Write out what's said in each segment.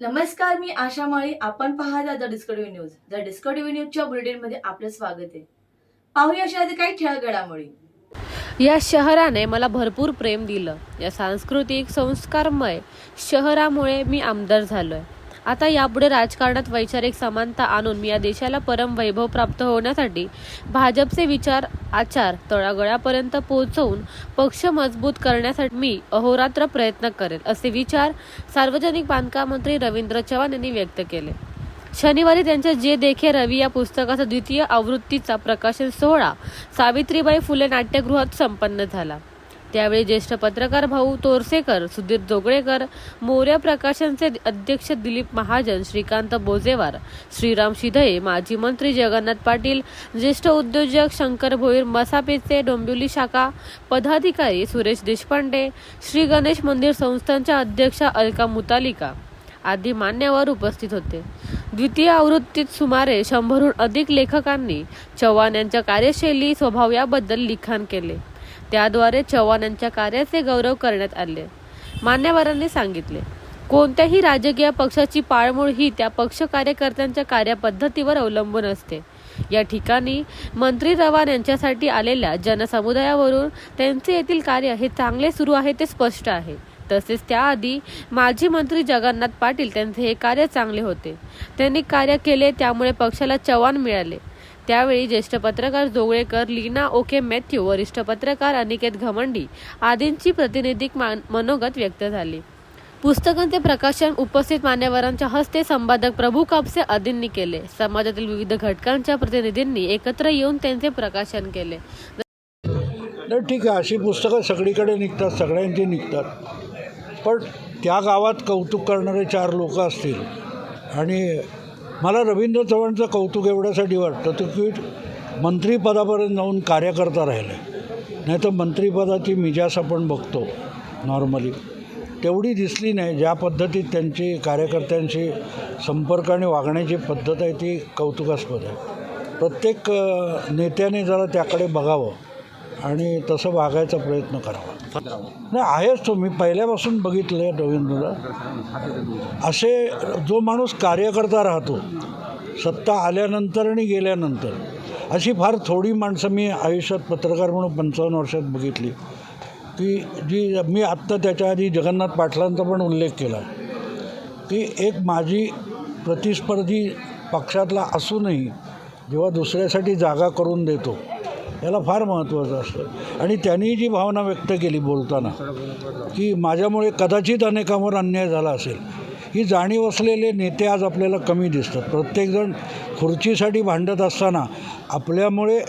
नमस्कार मी आशा माळी. आपण पाहता the Discovery news. The Discovery न्यूजच्या बुलेटिनमध्ये आपलं स्वागत आहे. पाहूया अशा काही ठळक घडामोडी या शहराने मला भरपूर प्रेम दिलं. या सांस्कृतिक संस्कारमय शहरामुळे मी आमदार झालोय. आता यापुढे राजकारणात वैचारिक समानता आणून या देशाला परम वैभव प्राप्त होण्यासाठी भाजपचे विचार आचार तळागळापर्यंत पोहोचवून पक्ष मजबूत करण्यासाठी मी अहोरात्र प्रयत्न करेल असे विचार सार्वजनिक बांधकाम मंत्री रवींद्र चव्हाण यांनी व्यक्त केले. शनिवारी त्यांच्या जे देखे रवी या पुस्तकाचा द्वितीय आवृत्तीचा प्रकाशन सोहळा सावित्रीबाई फुले नाट्यगृहात संपन्न झाला. त्यावेळी ज्येष्ठ पत्रकार भाऊ तोरसेकर सुधीर जोगळेकर मोर्या प्रकाशनचे अध्यक्ष दिलीप महाजन श्रीकांत बोजेवार श्रीराम शिधये माजी मंत्री जगन्नाथ पाटील ज्येष्ठ उद्योजक शंकर भोईर मसापेचे डोंबिवली शाखा पदाधिकारी सुरेश देशपांडे श्री गणेश मंदिर संस्थांच्या अध्यक्षा अलका मुतालिका आदी मान्यवर उपस्थित होते. द्वितीय आवृत्तीत सुमारे शंभरहून अधिक लेखकांनी चव्हाण यांच्या कार्यशैली स्वभाव याबद्दल लिखाण केले. त्याद्वारे चव्हाण यांच्या कार्याचे गौरव करण्यात आले. मान्यवरांनी सांगितले कोणत्याही राजकीय पक्षाची पाळमुळ ही त्या पक्ष कार्यकर्त्यांच्या कार्यपद्धतीवर अवलंबून असते. या ठिकाणी मंत्री रवान यांच्यासाठी आलेल्या जनसमुदायावरून त्यांचे येथील कार्य हे चांगले सुरू आहे ते स्पष्ट आहे. तसेच त्याआधी माजी मंत्री जगन्नाथ पाटील त्यांचे हे कार्य चांगले होते. त्यांनी कार्य केले त्यामुळे पक्षाला चव्हाण मिळाले. त्यावेळी ज्येष्ठ पत्रकार जोगळेकर लीना ओके मॅथ्यू वरिष्ठ पत्रकार अनिकेत घमंडी आदींची प्रतिनिधिक मान- मनोगत व्यक्त झाली. पुस्तकांचे प्रकाशन उपस्थित मान्यवरांच्या हस्ते संपादक प्रभू कापसे आदींनी केले. समाजातील विविध घटकांच्या प्रतिनिधींनी एकत्र येऊन त्यांचे प्रकाशन केले. नाही ठीक आहे. अशी पुस्तकं सगळीकडे निघतात सगळ्यांची निघतात. पण त्या गावात कौतुक करणारे चार लोक असतील आणि मला रवींद्र चव्हाणचं कौतुक एवढ्यासाठी वाटतं तर की मंत्रीपदापर्यंत जाऊन कार्यकर्ता राहिले. नाही तर मंत्रिपदाची मिजास आपण बघतो नॉर्मली तेवढी दिसली नाही ज्या पद्धतीत त्यांची कार्यकर्त्यांशी संपर्क आणि वागण्याची पद्धत आहे ती कौतुकास्पद आहे. प्रत्येक नेत्याने जरा त्याकडे बघावं आणि तसं वागायचा प्रयत्न करावा. नाही आहेच तो. मी पहिल्यापासून बघितलं आहे रवींद्रला. असे जो माणूस कार्यकर्ता राहतो सत्ता आल्यानंतर आणि गेल्यानंतर अशी फार थोडी माणसं मी आयुष्यात पत्रकार म्हणून पंचावन्न वर्षात बघितली. की जी मी आत्ता त्याच्या आधी जगन्नाथ पाटलांचा पण उल्लेख केला. की एक माझी प्रतिस्पर्धी पक्षातला असूनही जेव्हा दुसऱ्यासाठी जागा करून देतो याला फार महत्त्वाचं असतं. आणि त्यांनी जी भावना व्यक्त केली बोलताना की माझ्यामुळे कदाचित अनेकांवर अन्याय झाला असेल. ही जाणीव असलेले नेते आज आपल्याला कमी दिसतात. प्रत्येकजण खुर्चीसाठी भांडत असताना आपल्यामुळे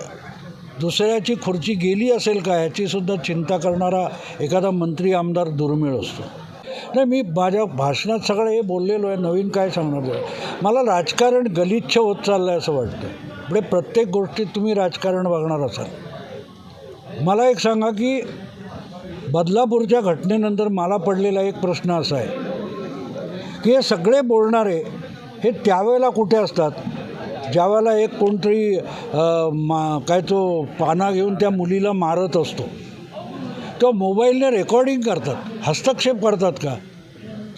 दुसऱ्याची खुर्ची गेली असेल का याचीसुद्धा चिंता करणारा एखादा मंत्री आमदार दुर्मिळ असतो. नाही मी माझ्या भाषणात सगळं हे बोललेलो आहे. नवीन काय सांगणार? आहे मला राजकारण गलिच्छ होत चाललं आहे असं वाटतं. म्हणजे प्रत्येक गोष्टीत तुम्ही राजकारण बघणार असाल. मला एक सांगा की बदलापूरच्या घटनेनंतर मला पडलेला एक प्रश्न असा आहे की हे सगळे बोलणारे हे त्यावेळेला कुठे असतात? ज्यावेळेला एक कोणतरी मा काय तो पाना घेऊन त्या मुलीला मारत असतो. तो मोबाईलने रेकॉर्डिंग करतात हस्तक्षेप करतात का?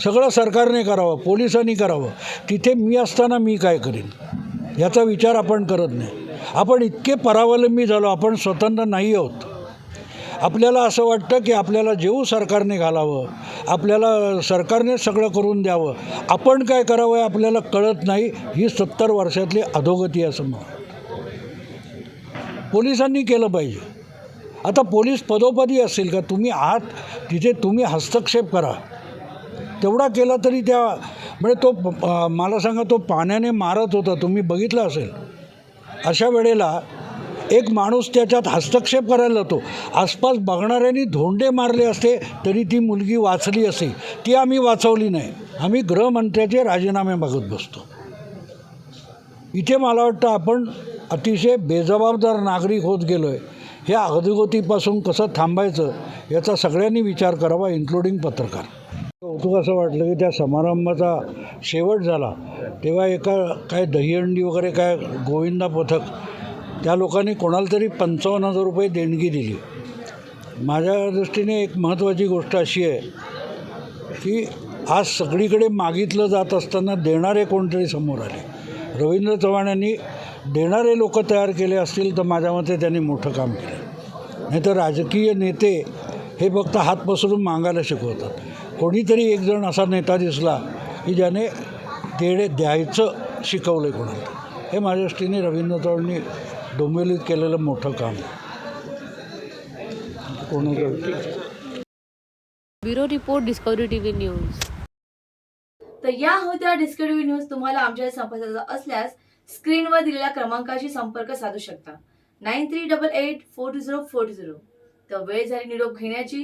सगळं सरकारने करावं पोलिसांनी करावं. तिथे मी असताना मी काय करीन? याचा विचार आपण करत नाही. आपण इतके परावलंबी झालो आपण स्वतंत्र नाही आहोत. आपल्याला असं वाटतं की आपल्याला जेऊ सरकारने घालावं आपल्याला सरकारने सगळं करून द्यावं. आपण काय करावं हे आपल्याला कळत नाही ही सत्तर वर्षातली अधोगती असं मग पोलिसांनी केलं पाहिजे. आता पोलीस पदोपदी असतील का? तुम्ही आत तिथे तुम्ही हस्तक्षेप करा. तेवढा केला तरी त्या म्हणजे तो मला सांगा तो पाण्याने मारत होता तुम्ही बघितलं असेल? अशा वेळेला एक माणूस त्याच्यात हस्तक्षेप करायला जातो. आसपास बघणाऱ्यांनी धोंडे मारले असते तरी ती मुलगी वाचली असते ती आम्ही वाचवली नाही. आम्ही गृहमंत्र्याचे राजीनामे मागत बसतो. इथे मला वाटतं आपण अतिशय बेजबाबदार नागरिक होत गेलो आहे ह्या अधोगतीपासून कसं थांबायचं याचा सगळ्यांनी विचार करावा इन्क्लुडिंग पत्रकार. कौतुक असं वाटलं की त्या समारंभाचा शेवट झाला. तेव्हा एका काय दहीहंडी वगैरे काय गोविंदा पथक त्या लोकांनी कोणाला तरी पंचावन्न हजार रुपये देणगी दिली. माझ्या दृष्टीने एक महत्त्वाची गोष्ट अशी आहे की आज सगळीकडे मागितलं जात असताना देणारे कोणतरी समोर आले. रवींद्र चव्हाण यांनी देणारे लोक तयार केले असतील तर माझ्या मते त्यांनी मोठं काम केलं. नाही तर राजकीय नेते हे फक्त हात पसरून मागायला शिकवतात. कोणीतरी एक जण असा नेता दिसला की ज्याने देणे द्यायचं शिकवलं आहे कोणाला. हे माझ्या दृष्टीने रवींद्र चव्हाणांनी डोंबिवलीत केलेलं मोठं काम. Bureau report Discovery TV news. तर या होत्या डिस्कवरी न्यूज तुम्हाला आमच्या संपर्काचा असल्यास स्क्रीनवर दिलेल्या क्रमांकाशी संपर्क साधू शकता. Nine three double eight four two zero four two zero. तर वेळ झाली निरोप घेण्याची.